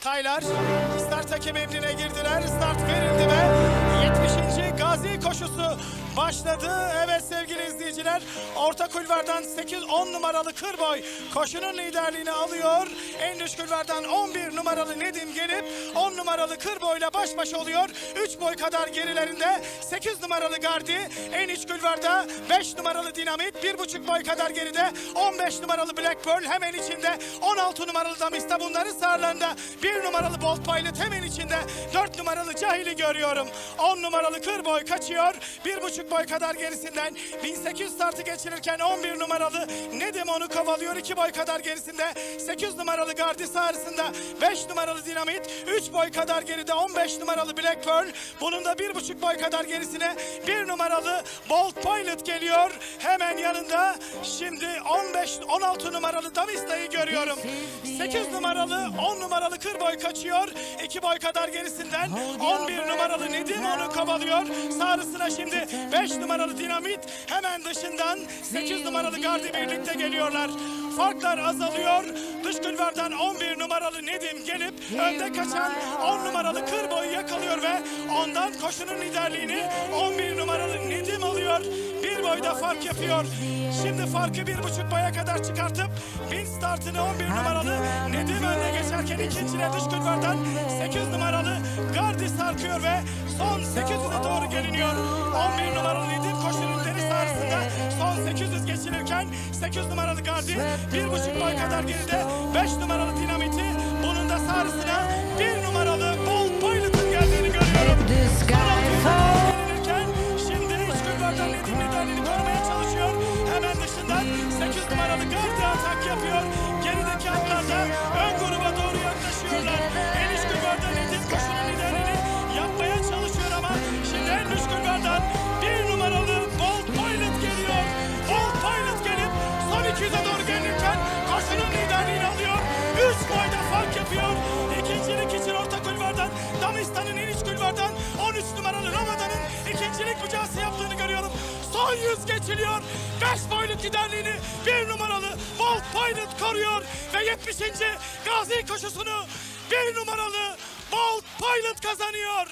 Taylar start hakem emrine girdiler. Start verildi ve 70. Başladı. Evet sevgili izleyiciler orta kulvardan 8-10 numaralı Kırboy koşunun liderliğini alıyor. En düş kulvardan 11 numaralı Nedim gelip 10 numaralı Kırboy'la baş başa oluyor. 3 boy kadar gerilerinde 8 numaralı Gardi en iç kulvarda 5 numaralı Dinamit 1,5 boy kadar geride 15 numaralı Black Pearl hemen içinde 16 numaralı Damista bunların sağlarında 1 numaralı Bolt Pilot hemen içinde 4 numaralı Cahil'i görüyorum. 10 numaralı Kırboy kaçıyor. 1,5 boy kadar gerisinden 1800 startı geçirirken 11 numaralı Nedim onu kovalıyor. 2 boy kadar gerisinde 8 numaralı Gardi sağrısında 5 numaralı Dinamit 3 boy kadar geride 15 numaralı Black Pearl bunun da 1,5 boy kadar gerisine 1 numaralı Bolt Pilot geliyor. Hemen yanında şimdi 15 16 numaralı Damista'yı görüyorum. 8 numaralı 10 numaralı Kırboy kaçıyor. 2 boy kadar gerisinden 11 numaralı Nedim onu kovalıyor. Sağrısına şimdi 5 numaralı Dinamit hemen dışından 8 numaralı Gardi birlikte geliyorlar. Farklar azalıyor. Dış kulvardan 11 numaralı Nedim gelip önde kaçan 10 numaralı Kırboy'u yakalıyor ve ondan koşunun liderliğini 11 numaralı Nedim alıyor. Bir boyda fark yapıyor. Şimdi farkı bir buçuk boya kadar çıkartıp bin startını 11 numaralı Nedim önde geçerken ikincine dış kulvardan 8 numaralı Gardi sarkıyor ve son 800'e doğru geliniyor. 11 numaralı sahasında son 800 geçirirken 8 numaralı bir buçuk boy kadar geride 5 numaralı Dinamiti bunun da sahasına 1 numaralı Bolt Pilot'ın geldiğini görüyorum. şimdi iç kulvardan Nedim liderliğini korumaya çalışıyor. Hemen dışından 8 numaralı Gardi atak yapıyor. Gerideki atlarda ön gruba doğru yaklaşıyorlar. 100 geçiliyor. 5 boyluk liderliğini 1 numaralı Bolt Pilot koruyor. Ve 70. Gazi koşusunu 1 numaralı Bolt Pilot kazanıyor.